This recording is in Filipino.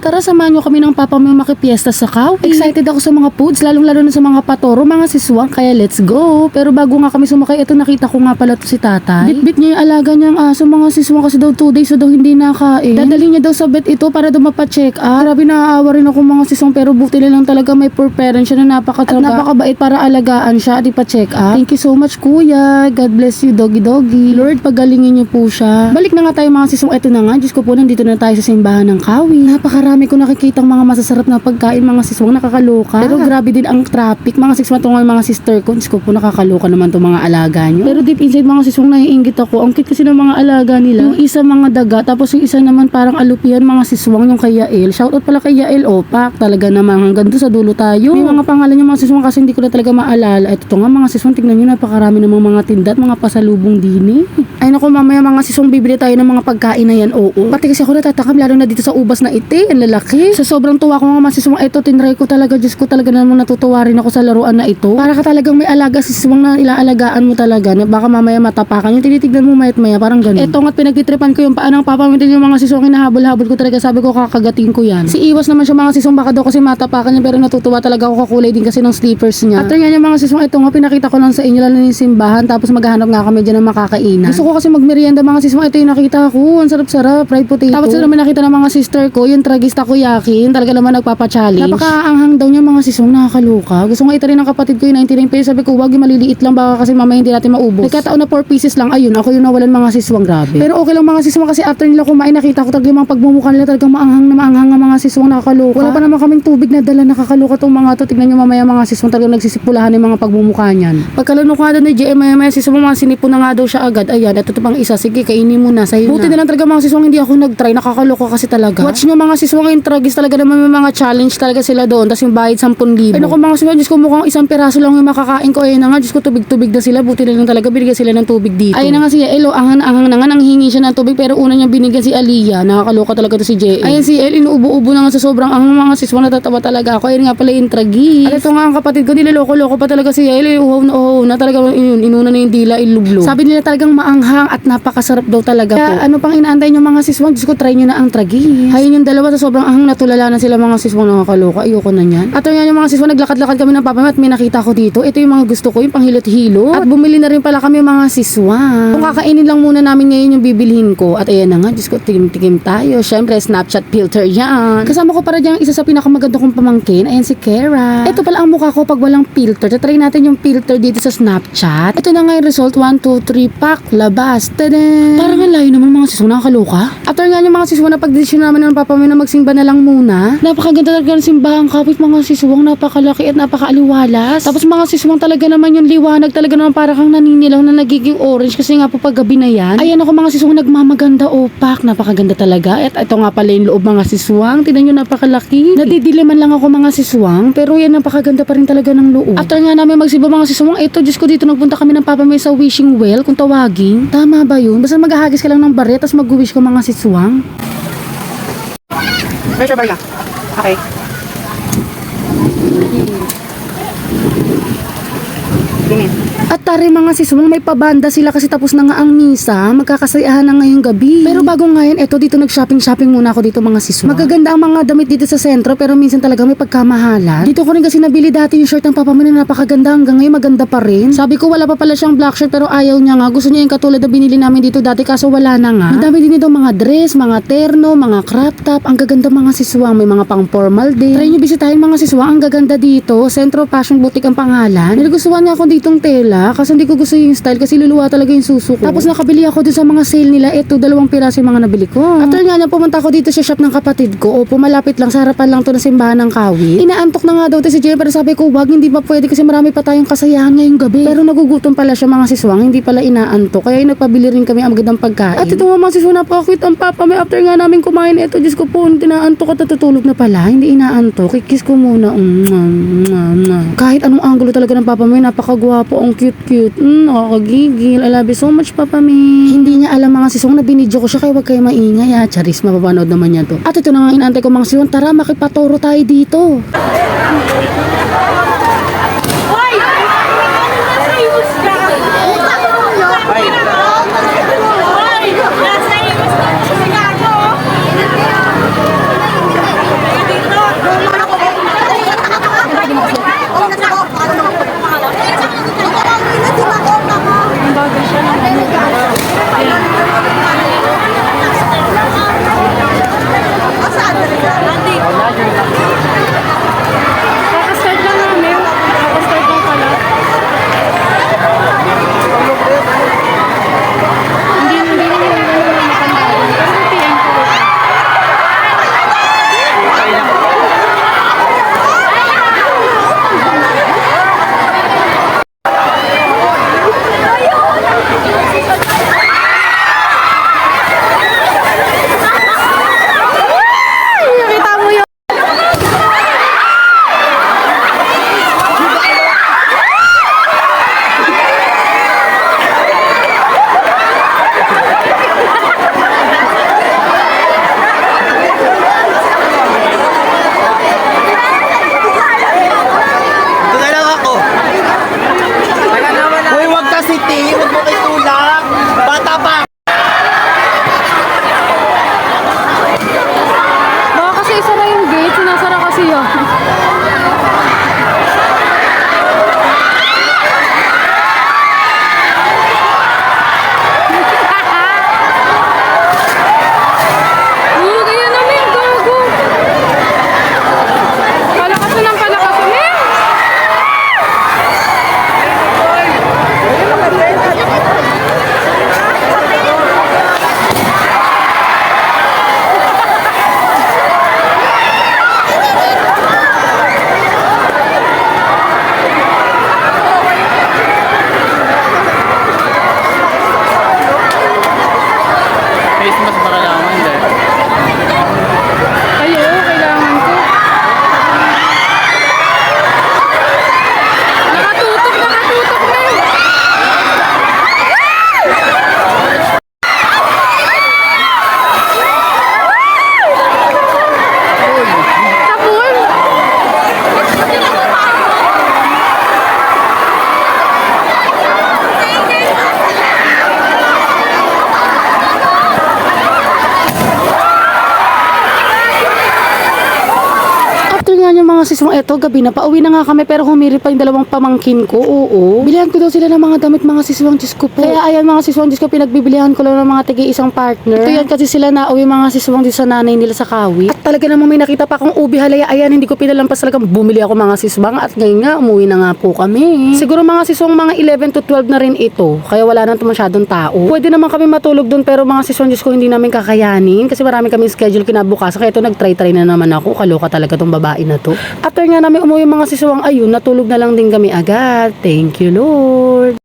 Tara, samahan nyo kami ng papa mo makipiesta sa Kawi. Excited ako sa mga foods, lalong-lalo na sa mga patoro, mga siswang, kaya let's go. Pero bago nga kami sumakay, ito nakita ko nga pala to si tatay. Bit-bit niya yung alaga niyang aso, mga siswang kasi daw 2 days so daw hindi nakain. Dadali niya daw sa vet ito para daw mapacheck up. Grabe naaawa rin ako mga siswang pero buti na lang talaga may poor parent siya na napakatraga. At napakabait para alagaan siya at ipacheck up. Thank you so much kuya. God bless you doggy doggy. Lord, pagalingin niyo po siya. Balik na nga tayo mga siswang. Ito na nga, Diyos ko po, nandito na tayo sa simbahan ng Kawi. Napakarami ko nakikitang mga masasarap na pagkain mga siswang nakakaloka. Pero grabe din ang traffic. Mga siswang tungo mga sister ko. Diyos ko po, nakakaloka naman itong mga alaga nyo. Pero deep inside mga siswang naiingit ako. Ang cute kasi ng mga alaga nila. Yung isa mga daga, tapos yung isa naman parang alupian mga siswang yung kay Yael. Shoutout pala kay Yael Opak. Talaga naman hanggang doon sa dulo tayo. May mga pangalan yung mga siswang kasi hindi ko na talaga maalala. Ito to nga mga siswang, tignan nyo napakarami namang mga tinda at mga pasalubong din eh. Ay naku mamaya mga siswang bibili tayo ng mga pagkain na yan, oo. Pati kasi ako natatakam lalo na dito sa ubas na ite, ang lalaki. Sa sobrang tuwa ko nga mga siswang, ito tinry ko talaga, Diyos ko talaga naman natutuwa rin ako sa laruan na ito. Para ka talagang may alaga siswang na ilaalagaan mo talaga na baka mamaya matapakan yung tinitignan mo mayat maya parang ganun. Ito nga't pinagtitripan ko yung paanang papamitin yung mga siswang hinahabol-habol ko talaga sabi ko kakagating ko yan. Si Iwas naman siya mga siswang baka daw kasi matapakan niya pero natutuwa talaga ako kakulay din kasi ng slippers niya. After nga yung mga siswang ito nga pinakita ko lang sa inyo lalo na yung simbahan tapos maghahanap nga kami dyan ng makakainan. Gusto kasi magmerienda mga siswang ito yung nakita ko. Ang sarap-sarap, fried potato. Tapos ito naman nakita ng mga sister ko, yung tragis takoyaki, yung talaga naman nagpapa-challenge. Napakaanghang daw niya mga siswang nakakaluka. Gusto ko ito rin ng kapatid ko yung 99 pesos. Sabi ko, wag yung maliliit lang baka kasi mamaya hindi natin maubos. Nagkataon na 4 pieces lang. Ayun, ako yung nawalan mga siswang grabe. Pero okay lang mga siswang kasi after nila kumain, nakita ko talaga yung mga pagmumukha nila talagang maanghang na maanghang ang mga siswang nakakaluka. Wala pa naman kaming tubig na dala nakakaluka tong mga to. Tignan nyo mamaya mga siswang talagang nagsisipulahan yung mga pagmumukha niyan. Pagkalunok nga daw ni JM, maya maya siswang mga sinipo na nga daw siya agad. Ayan, ito to pang isa. Sige, kainin mo na. Sa'yo Buti na lang talaga mga siswang hindi ako nag-try. Nakakaloka kasi talaga. Watch nyo mga siswang yung tragis talaga naman may mga challenge talaga sila doon. Tapos yung bayad 10,000. Ay naku mga siswang, Diyos ko mukhang isang piraso lang yung makakain ko. Ayun na nga, Diyos ko tubig-tubig na sila. Buti na lang talaga binigyan sila ng tubig dito. Ayun na nga si Elo, angan-angang na nga nang hingi siya ng tubig pero una niya binigyan si Aliyah. Nakakaloka talaga to si JL. Ayun si El, inuubo-ubo na nga sa sobrang angang mga siswang natatawa talaga ako. Ayun nga pala yung tragis. At ito nga ang kapatid ko, niloloko-loko pa talaga si El. Uhaw na uhaw na talaga yun, inuna na yung dila, ilublo. Sabi nila talagang maanghang at napakasarap daw talaga po. Kaya ano pang inaantay nyo mga siswang? Diyos ko, try nyo na ang tragis. Ayun yung dalawa sa sobrang anghang natulala na sila mga siswang nakakaloka. Ayoko na yan. At nga yung mga siswang, naglakad-lakad kami ng papa at may nakita ko dito. Ito yung mga gusto ko, yung panghilot-hilot. At bumili na rin pala kami mga siswang. Kung kakainin lang muna namin ngayon yung bibilhin ko. At ayan na nga, Diyos ko, tigim-tigim tayo. Syempre, Snapchat filter yan. Kasama ko para dyan isa sa pinakamaganda kong pamangkin. Ayan si Kara. Ito pala ang mukha ko pag walang filter. Tatry natin yung filter dito sa Snapchat. Ito na nga yung result. 1, 2, 3, pack, labas. Tada! Parang ang layo naman mga siswang nakakaloka. After nga yung mga siswang na pagdesisyon namin ng papa mo na magsimba na lang muna. Napakaganda talaga ng simbahan kapit mga siswang. Napakalaki at napakaaliwalas. Tapos mga siswang talaga naman yung liwanag talaga naman para kang naninilaw na nagiging orange kasi nga po pag gabi na yan. Ayan ako mga siswang nagmamaganda opak. Napakaganda talaga. At ito nga pala yung loob mga siswang. Tingnan nyo napakalaki. Nadidiliman lang ako mga siswang. Pero yan napakaganda pa rin talaga ng loob. After nga namin magsimba mga siswang, ito Diyos ko dito nagpunta kami ng papa may sa wishing well kung tawagin. Tama ba yun? Basta maghahagis ka lang ng baret tapos mag-wish ka mga siswang. Pressure bar lang. Okay. Tingin. At tari mga siswang, may pabanda sila kasi tapos na nga ang misa, magkakasayahan na ngayong gabi. Pero bago ngayon, eto dito nag-shopping-shopping muna ako dito mga siswang. Magaganda ang mga damit dito sa sentro pero minsan talaga may pagkamahalan. Dito ko rin kasi nabili dati yung shirt ng papa mo na napakaganda hanggang ngayon maganda pa rin. Sabi ko wala pa pala siyang black shirt pero ayaw niya nga. Gusto niya yung katulad na binili namin dito dati kaso wala na nga. Madami din dito mga dress, mga terno, mga crop top. Ang gaganda mga siswang. May mga pang formal din. Try nyo bisitahin mga siswang. Ang gaganda dito. Centro Fashion Boutique ang pangalan. Niligustuhan niya ako ditong tela kasi hindi ko gusto yung style kasi luluwa talaga yung suso ko. Tapos nakabili ako dun sa mga sale nila. Ito, dalawang piraso yung mga nabili ko. After nga niya, pumunta ako dito sa shop ng kapatid ko. O, pumalapit lang, sa harapan lang to na simbahan ng kawi. Inaantok na nga daw si Jennifer. Sabi ko, wag, hindi pa pwede kasi marami pa tayong kasayahan ngayong gabi. Pero nagugutom pala siya mga siswang, hindi pala inaantok. Kaya nagpabili rin kami ang magandang pagkain. At ito mga siswang, napaka-cute ang papa. May after nga namin kumain ito, Diyos ko po, tinaantok at natutulog na pala. Hindi inaantok. Kikis ko muna. Mm, mm, mm, mm. Kahit anong angulo talaga ng papa may napakagwapo, ang cute-cute. Mm, nakakagigil. I love you so much, Papa May. Hindi niya alam mga sisong na binidyo ko siya kaya wag kayo maingay ha. Charis, mapapanood naman niya to. At ito na nga inaantay ko mga sisong. Tara, makipatoro tayo dito. Mga siswang eto, gabi na, pauwi na nga kami pero humiri pa yung dalawang pamangkin ko, oo. Bilihan ko daw sila ng mga damit mga siswang Diyos ko po. Kaya ayan mga siswang Diyos ko, pinagbibilihan ko lang ng mga tigi isang partner. Ito yan kasi sila na uwi mga siswang Diyos sa nanay nila sa kawi. At talaga namang may nakita pa akong ubi halaya, ayan, hindi ko pinalampas talagang bumili ako mga siswang at ngayon nga, umuwi na nga po kami. Siguro mga siswang mga 11 to 12 na rin ito, kaya wala na ito masyadong tao. Pwede naman kami matulog doon pero mga siswang Diyos ko hindi namin kakayanin kasi marami kaming schedule kinabukasan kaya ito nag-try-try na naman ako. Kaloka talaga tong babae na to. After nga namin umuwi mga siswang ayun, natulog na lang din kami agad. Thank you Lord.